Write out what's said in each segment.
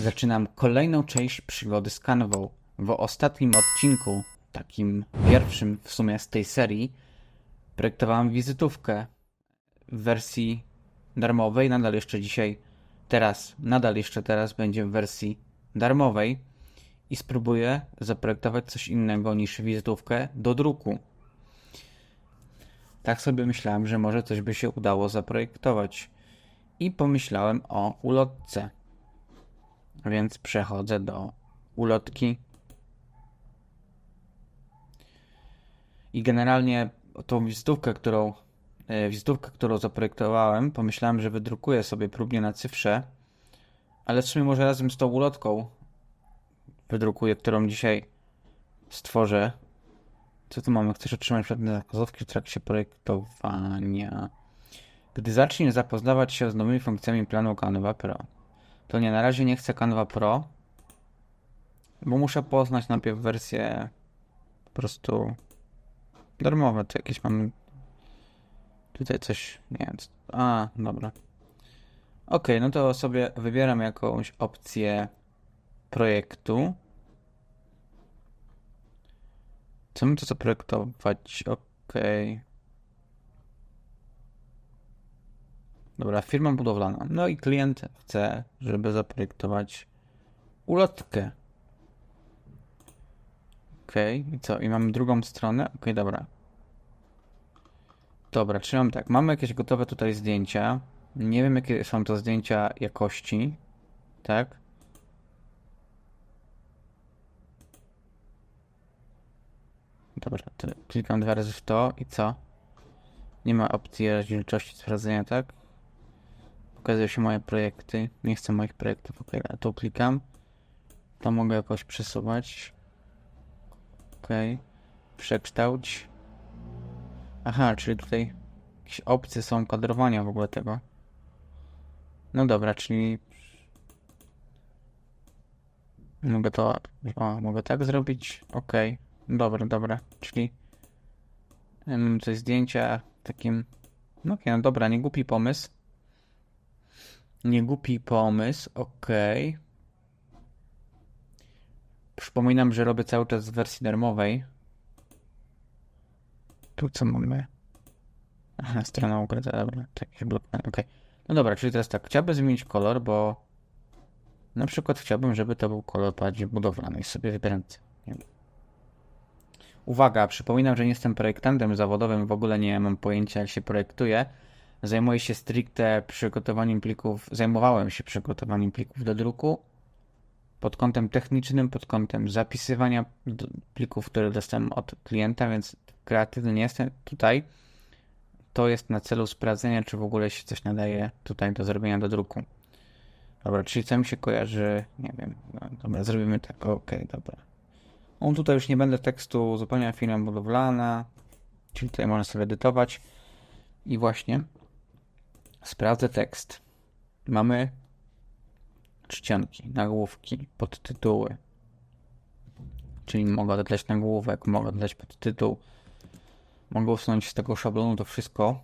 Zaczynam kolejną część przygody z kanwą. W ostatnim odcinku, takim pierwszym w sumie z tej serii, projektowałem wizytówkę w wersji darmowej. Nadal jeszcze dzisiaj, teraz, nadal jeszcze teraz będzie w wersji darmowej i spróbuję zaprojektować coś innego niż wizytówkę do druku. Tak sobie myślałem, że może coś by się udało zaprojektować. I pomyślałem o ulotce. Więc przechodzę do ulotki. I generalnie tą wizytówkę, którą, e, wizytówkę, którą zaprojektowałem, pomyślałem, że wydrukuję sobie próbnie na cyfrze, ale w sumie może razem z tą ulotką wydrukuję, którą dzisiaj stworzę. Co tu mamy? Chcesz otrzymać przedmiot zakazówki w trakcie projektowania. Gdy zaczniesz zapoznawać się z nowymi funkcjami planu Canva Pro, to nie, na razie nie chcę Canva Pro, bo muszę poznać najpierw wersję po prostu darmowe. Tu jakieś mamy. Tutaj coś. Nie wiem. A, dobra. Ok, no to sobie wybieram jakąś opcję projektu. Co my tu zaprojektować? Ok. Dobra, firma budowlana. No i klient chce, żeby zaprojektować ulotkę. Ok, i co? I mamy drugą stronę? Ok, dobra. Dobra, czyli mam tak, mamy jakieś gotowe tutaj zdjęcia. Nie wiem, jakie są to zdjęcia jakości. Tak? Dobra, klikam dwa razy w to i co? Nie ma opcji rozdzielczości sprawdzenia, tak? Pokazują się moje projekty. Nie chcę moich projektów. Tu klikam. To mogę jakoś przesuwać. Ok. Przekształć. Aha, czyli tutaj jakieś opcje są kadrowania w ogóle tego. No dobra, czyli mogę to. O, mogę tak zrobić. Ok. Dobra, dobra. Czyli mam coś zdjęcia takim. No okej, no dobra, nie głupi pomysł. Nie głupi pomysł, okej. Przypominam, że robię cały czas w wersji darmowej. Tu co mamy? Aha, strona ukryta, dobra, takie blokowane, okej. No dobra, czyli teraz tak, chciałbym zmienić kolor, bo na przykład chciałbym, żeby to był kolor bardziej budowlany i sobie wybieram. Uwaga, przypominam, że nie jestem projektantem zawodowym, w ogóle nie mam pojęcia jak się projektuje. Zajmuję się stricte przygotowaniem plików, zajmowałem się przygotowaniem plików do druku pod kątem technicznym, pod kątem zapisywania plików, które dostałem od klienta, więc kreatywny nie jestem. Tutaj to jest na celu sprawdzenia, czy w ogóle się coś nadaje tutaj do zrobienia do druku. Dobra, czyli co mi się kojarzy? Nie wiem. No, dobra, zrobimy tak. Okej, dobra. On tutaj już nie będę tekstu uzupełniał firma budowlana, czyli tutaj można sobie edytować. I właśnie sprawdzę tekst. Mamy czcionki, nagłówki, podtytuły. Czyli mogę dodać nagłówek, mogę dodać podtytuł. Mogę usunąć z tego szablonu to wszystko.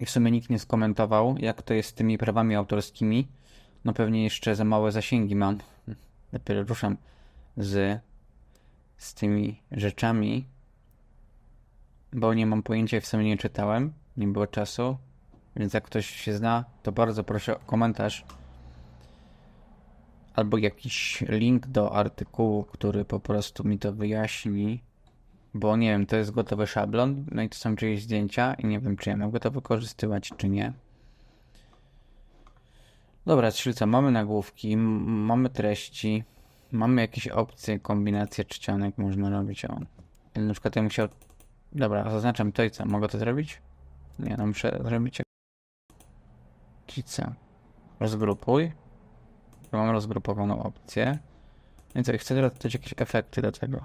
I w sumie nikt nie skomentował, jak to jest z tymi prawami autorskimi. No pewnie jeszcze za małe zasięgi mam. Dopiero ruszam z, z tymi rzeczami, bo nie mam pojęcia w sumie nie czytałem, nie było czasu, więc jak ktoś się zna, to bardzo proszę o komentarz albo jakiś link do artykułu, który po prostu mi to wyjaśni, bo nie wiem, to jest gotowy szablon, no i to są czyjeś zdjęcia i nie wiem, czy ja mogę to wykorzystywać, czy nie. Dobra, czyli co, mamy nagłówki, mamy treści, mamy jakieś opcje, kombinacje czcionek można robić, o. Ale na przykład ja musiał... Dobra, zaznaczam to i co, mogę to zrobić? Nie, no muszę zrobić... co? Rozgrupuj. Ja mam rozgrupowaną opcję. No i co, chcę dodać jakieś efekty do tego.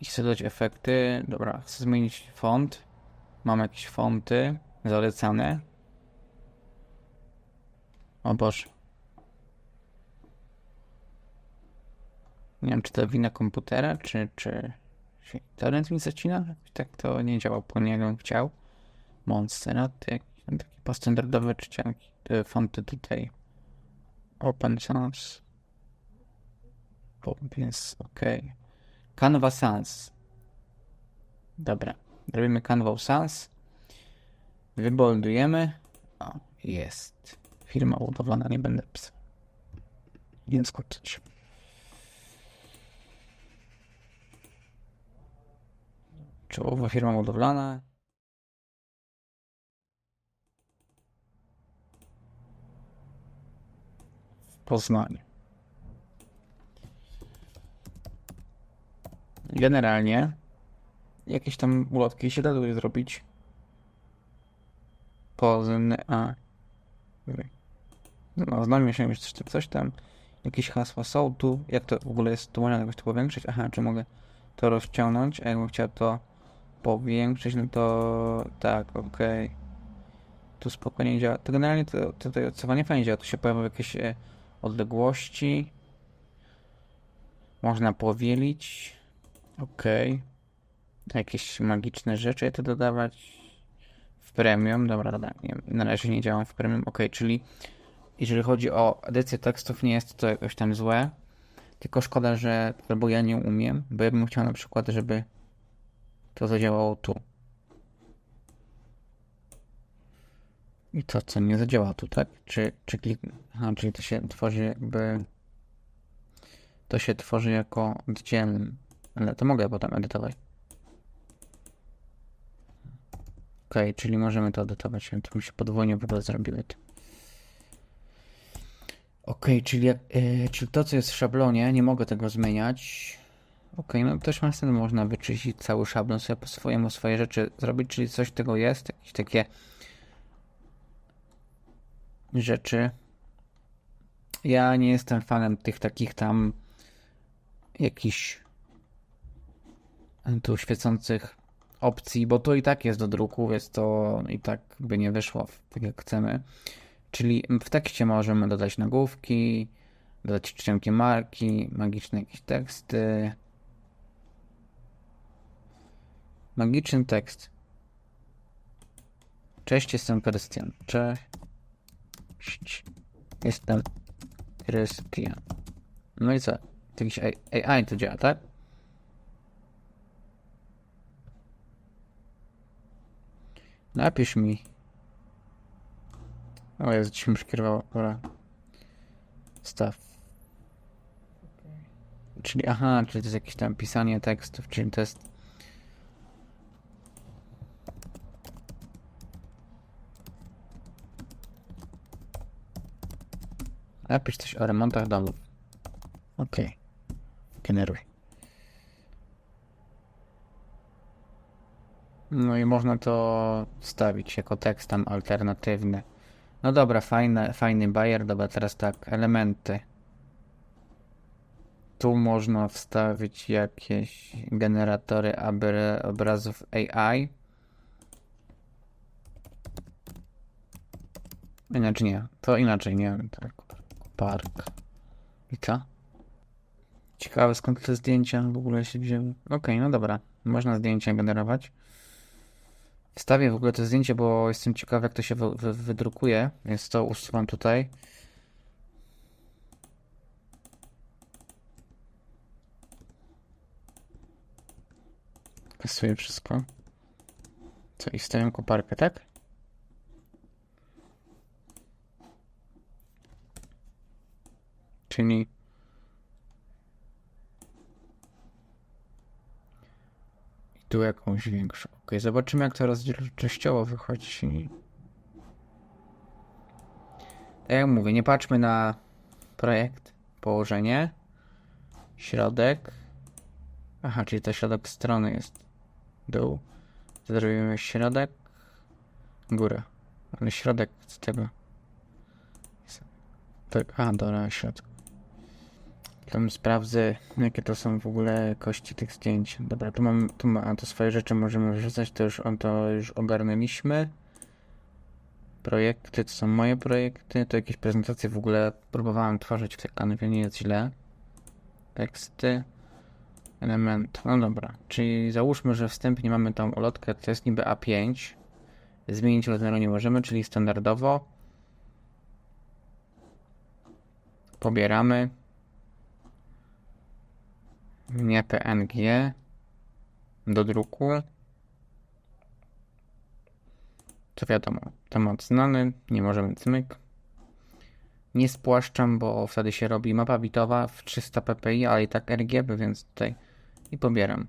I chcę dodać efekty. Dobra, chcę zmienić font. Mam jakieś fonty zalecane. O Boże. Nie wiem, czy to wina komputera, czy, czy internet mi zacina? Tak to nie działa, bo nie bym chciał. Monster, no jakieś tam takie postandardowe czcionki, te fonty tutaj. Open Sans. Więc ok. Canva Sans. Dobra. Robimy Canva Sans. Wyboldujemy. O, jest. Firma budowlana, nie będę pisał. Nie skoczyć. Czołowa firma budowlana. W Poznaniu. Generalnie jakieś tam ulotki się da tutaj zrobić. Pozn... A. No, znamy się już coś, tam. Jakieś hasła są tu. Jak to w ogóle jest? Można jakoś to powiększyć? Aha, czy mogę to rozciągnąć? A jakbym chciał to powiększyć, no to tak, okej. Tu spokojnie działa. To generalnie to, to, to ocewanie fajnie działa. Tu się pojawią jakieś e, odległości. Można powielić. Okej. Jakieś magiczne rzeczy to dodawać w premium. Dobra, dobra. Nie, na razie nie działam w premium. Okej, czyli jeżeli chodzi o edycję tekstów, nie jest to jakoś tam złe. Tylko szkoda, że albo ja nie umiem, bo ja bym chciał na przykład, żeby to zadziałało tu. I to co, nie zadziała tu, tak? Czy, czy klik... Czyli to się tworzy jakby... To się tworzy jako oddzielny. Ale to mogę potem edytować. Okej, czyli możemy to edytować, to mi się podwójnie w ogóle zrobiły. Okej, czyli, yy, czyli to, co jest w szablonie, nie mogę tego zmieniać. Okej, no też ma sens, można wyczyścić cały szablon, sobie po swojemu swoje rzeczy zrobić, czyli coś tego jest, jakieś takie rzeczy. Ja nie jestem fanem tych takich tam jakichś tu świecących opcji, bo to i tak jest do druku, więc to i tak by nie wyszło tak jak chcemy. Czyli w tekście możemy dodać nagłówki, dodać czcionki marki, magiczne jakieś teksty. Magiczny tekst. Cześć, jestem Krystian. Cześć. Jestem Krystian. No i co? To jakiś AI to działa, tak? Napisz mi. O Jezu, ci mi przykierowało. Dobra. Staw. Czyli, aha, czyli to jest jakieś tam pisanie tekstów, czyli to jest... Napisz coś o remontach domów. Okej. Okay. Generuj. No i można to wstawić jako tekst tam alternatywny. No dobra, fajne, fajny bajer. Dobra, teraz tak, elementy. Tu można wstawić jakieś generatory obrazów AI. Inaczej nie, to inaczej, nie tak. Park. I co? Ciekawe skąd te zdjęcia w ogóle się wzięły. Okej, okay, no dobra. Można zdjęcia generować. Wstawię w ogóle to zdjęcie, bo jestem ciekawy jak to się wy wy wydrukuje, więc to usuwam tutaj. Pasuje wszystko. Co i wstawiam koparkę, tak? Czyli tu jakąś większą. Ok, zobaczymy jak to rozdzielczościowo wychodzi. Tak jak mówię, nie patrzmy na projekt, położenie, środek. Aha, czyli to środek strony jest dół. Zrobimy środek, górę. Ale środek z tego. Tak, a, dobra, środek. Tam sprawdzę, jakie to są w ogóle kości tych zdjęć. Dobra, tu mam, tu ma, to swoje rzeczy możemy wrzucać, to już, on to już ogarnęliśmy. Projekty, to są moje projekty, to jakieś prezentacje w ogóle próbowałem tworzyć w tej kanwie, nie jest źle. Teksty. Element, no dobra, czyli załóżmy, że wstępnie mamy tą ulotkę, to jest niby A5. Zmienić rozmiaru nie możemy, czyli standardowo. Pobieramy nie PNG do druku. To wiadomo, temat znany, nie możemy cmyk. Nie spłaszczam, bo wtedy się robi mapa bitowa w 300 ppi, ale i tak RGB, więc tutaj i pobieram.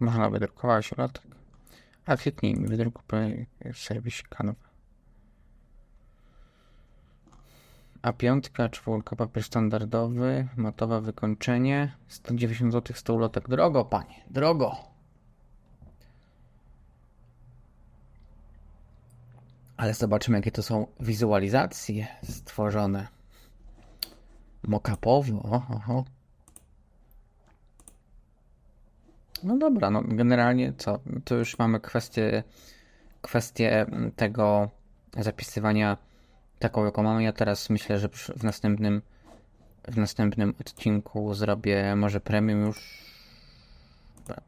Można wydrukować środek. A kliknijmy, wydrukuj serwis kanwa. A piątka, czwórka, papier standardowy, matowe wykończenie, 190 zł, 100 ulotek. Drogo, panie, drogo. Ale zobaczymy, jakie to są wizualizacje stworzone. Mokapowo. No dobra, no generalnie co, tu już mamy kwestię, kwestię tego zapisywania taką, jaką mamy. Ja teraz myślę, że w następnym w następnym odcinku zrobię może premium już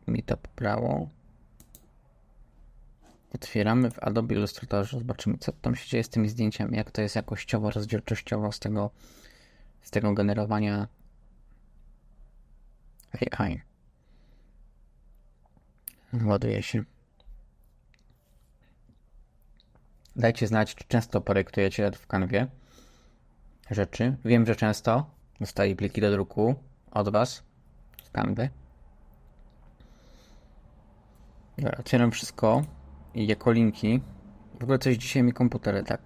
mi to pobrało. Otwieramy w Adobe Illustratorze, zobaczymy co tam się dzieje z tymi zdjęciami, jak to jest jakościowo, rozdzielczościowo z tego, z tego generowania AI. Ładuje się. Dajcie znać, czy często projektujecie w kanwie rzeczy. Wiem, że często dostaję pliki do druku od Was z kanwy. Dobra, otwieram wszystko i jako linki. W ogóle coś dzisiaj mi komputer tak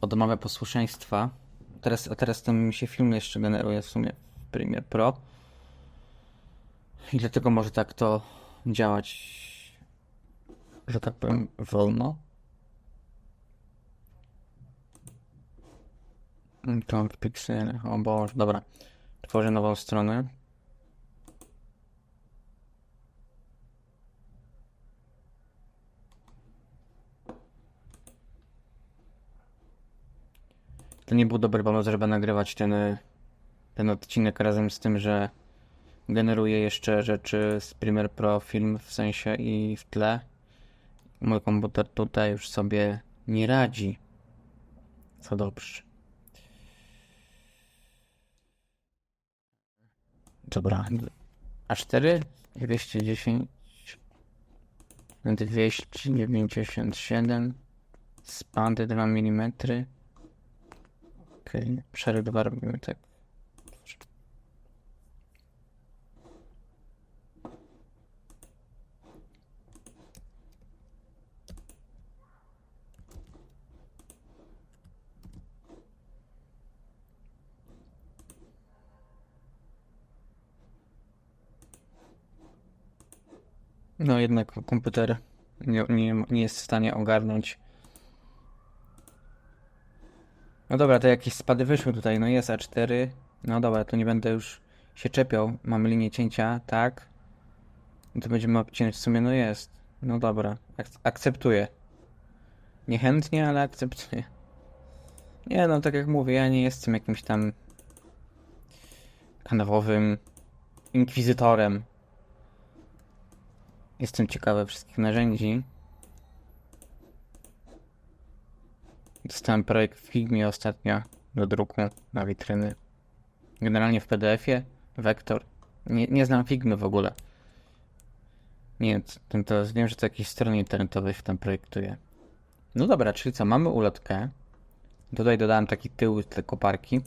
odmawia posłuszeństwa. Teraz, a teraz ten mi się film jeszcze generuje w sumie w Premiere Pro. I dlatego może tak to działać, że tak powiem, wolno. Tak, piksele. O Boże, dobra. Tworzę nową stronę. To nie był dobry pomysł, żeby nagrywać ten, y, ten odcinek razem z tym, że generuję jeszcze rzeczy z Premiere Pro film w sensie i w tle. Mój komputer tutaj już sobie nie radzi. Co dobrze. Dobra. A4 210 297 spandy 2 mm Okej, szereg 2 robimy tak. No jednak komputer nie, nie, nie jest w stanie ogarnąć. No dobra, to jakieś spady wyszły tutaj. No jest A4. No dobra, to nie będę już się czepiał. Mamy linię cięcia, tak. No to będziemy obcinać w sumie, no jest. No dobra, ak- akceptuję. Niechętnie, ale akceptuję. Nie no, tak jak mówię, ja nie jestem jakimś tam kanałowym inkwizytorem. Jestem ciekawy wszystkich narzędzi. Dostałem projekt w Figmie ostatnio do druku na witryny. Generalnie w PDF-ie, wektor. Nie, nie znam Figmy w ogóle. Nie, to, to wiem, że to jakieś strony internetowe się tam projektuje. No dobra, czyli co, mamy ulotkę. Tutaj dodałem taki tył te koparki.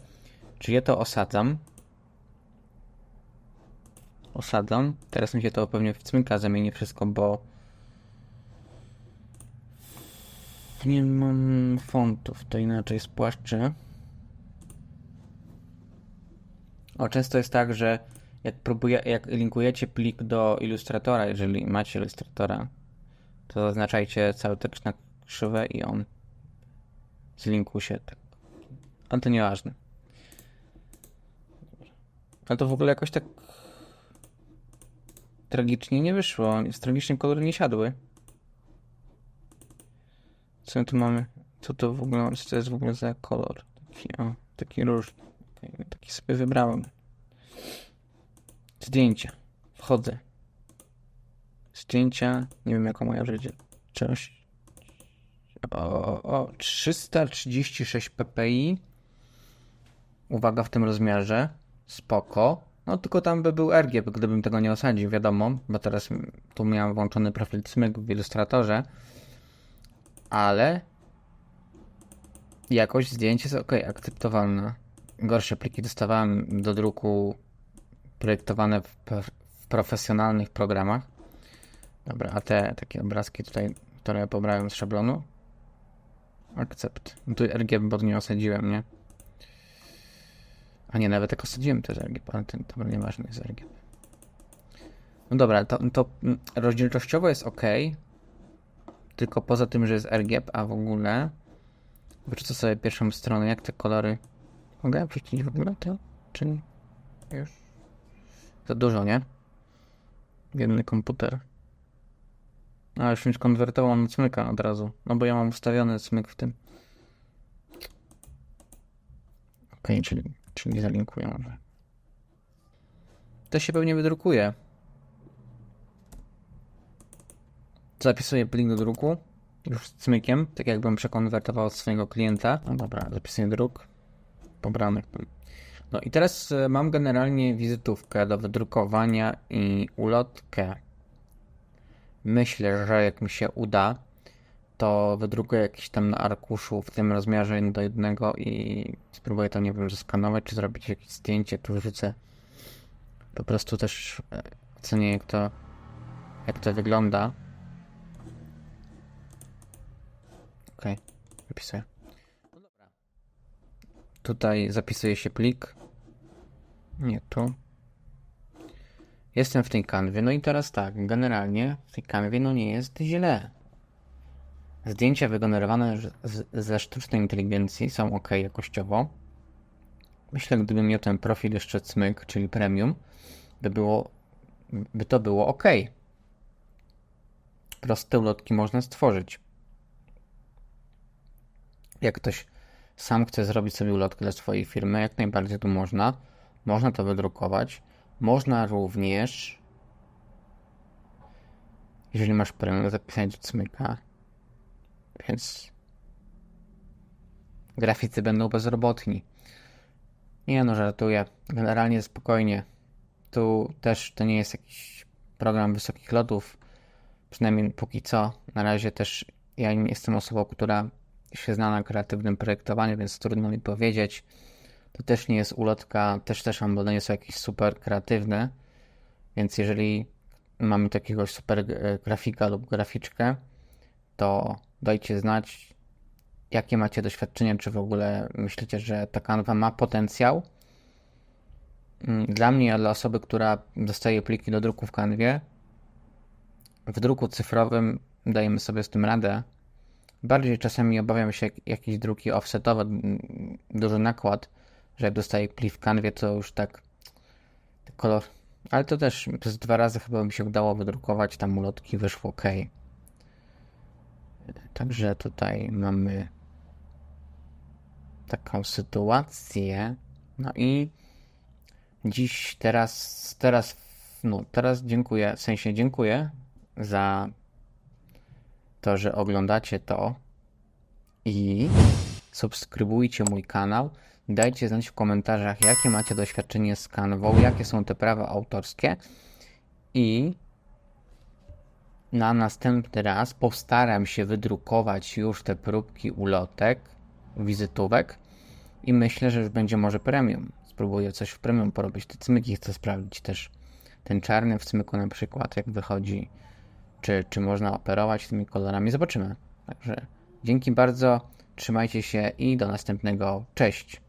Czyli ja to osadzam. Osadzam. Teraz mi się to pewnie w cmyka zamieni wszystko, bo nie mam fontów, to inaczej spłaszczę. O, często jest tak, że jak próbuję, jak linkujecie plik do ilustratora, jeżeli macie ilustratora, to zaznaczajcie cały tekst na krzywe i on zlinkuje się tak. Ale to nieważne. Ale to w ogóle jakoś tak tragicznie nie wyszło. Tragicznie kolory nie siadły. Co my tu mamy? Co to w ogóle, co to jest w ogóle za kolor? Taki, o, taki różny. Taki, taki sobie wybrałem. Zdjęcia. Wchodzę. Zdjęcia. Nie wiem, jaka moja. Cześć. O, o 336 ppi. Uwaga w tym rozmiarze. Spoko. No tylko tam by był RGB, gdybym tego nie osadził, wiadomo, bo teraz tu miałem włączony profil cmyk w Illustratorze. Ale jakość zdjęć jest ok, akceptowalna. Gorsze pliki dostawałem do druku projektowane w, w profesjonalnych programach. Dobra, a te takie obrazki tutaj, które pobrałem z szablonu? Akcept. No tu RGB, bo nie osadziłem, nie? A nie, nawet jak osadziłem jest RGB, ale ten, to nieważne jest RGB. No dobra, to, to rozdzielczościowo jest ok. Tylko poza tym, że jest RGB, a w ogóle... Wyrzucę sobie pierwszą stronę, jak te kolory... Mogę wrzucić w ogóle to? Czy? Już? Za dużo, nie? Jedny komputer. A, już mi skonwertował na cmyka od razu. No bo ja mam ustawiony cmyk w tym. Okej, okay, czyli, czyli zalinkuję może. To się pewnie wydrukuje. Zapisuję plik do druku. Już z cmykiem, tak jakbym przekonwertował swojego klienta. No dobra, zapisuję druk. Pobranych. No i teraz e, mam generalnie wizytówkę do wydrukowania i ulotkę. Myślę, że jak mi się uda, to wydrukuję jakiś tam na arkuszu w tym rozmiarze 1 do 1 i spróbuję to, nie wiem, zeskanować, czy zrobić jakieś zdjęcie, tu wrzucę. Po prostu też e, ocenię, jak to, jak to wygląda. Ok, wypisuję. No. Tutaj zapisuje się plik. Nie tu. Jestem w tej kanwie, no i teraz tak, generalnie w tej kanwie no nie jest źle. Zdjęcia wygenerowane ze sztucznej inteligencji są ok jakościowo. Myślę, gdybym miał ten profil jeszcze cmyk, czyli premium, by było, by to było ok. Proste ulotki można stworzyć. Jak ktoś sam chce zrobić sobie ulotkę dla swojej firmy, jak najbardziej tu można. Można to wydrukować. Można również, jeżeli masz premium, zapisać do cmyka. Więc graficy będą bezrobotni. Nie no, żartuję. Generalnie spokojnie. Tu też to nie jest jakiś program wysokich lotów. Przynajmniej póki co. Na razie też ja nie jestem osobą, która się zna na kreatywnym projektowaniu, więc trudno mi powiedzieć. To też nie jest ulotka, też też ambony nie są jakieś super kreatywne. Więc jeżeli mamy takiego super e, grafika lub graficzkę, to dajcie znać, jakie macie doświadczenie, czy w ogóle myślicie, że ta kanwa ma potencjał. Mm, dla mnie, dla osoby, która dostaje pliki do druku w kanwie, w druku cyfrowym dajemy sobie z tym radę. Bardziej czasami obawiam się jakieś druki offsetowe, duży nakład, że jak dostaję plik w kanwie, to już tak kolor. Ale to też przez dwa razy chyba mi się udało wydrukować, tam ulotki wyszło ok. Także tutaj mamy taką sytuację. No i dziś, teraz, teraz, no teraz dziękuję, w sensie dziękuję za to, że oglądacie to i subskrybujcie mój kanał. Dajcie znać w komentarzach, jakie macie doświadczenie z kanwą, jakie są te prawa autorskie i na następny raz postaram się wydrukować już te próbki ulotek, wizytówek i myślę, że już będzie może premium. Spróbuję coś w premium porobić. Te cmyki chcę sprawdzić też. Ten czarny w cmyku na przykład, jak wychodzi, czy, czy można operować tymi kolorami. Zobaczymy. Także dzięki bardzo, trzymajcie się i do następnego. Cześć!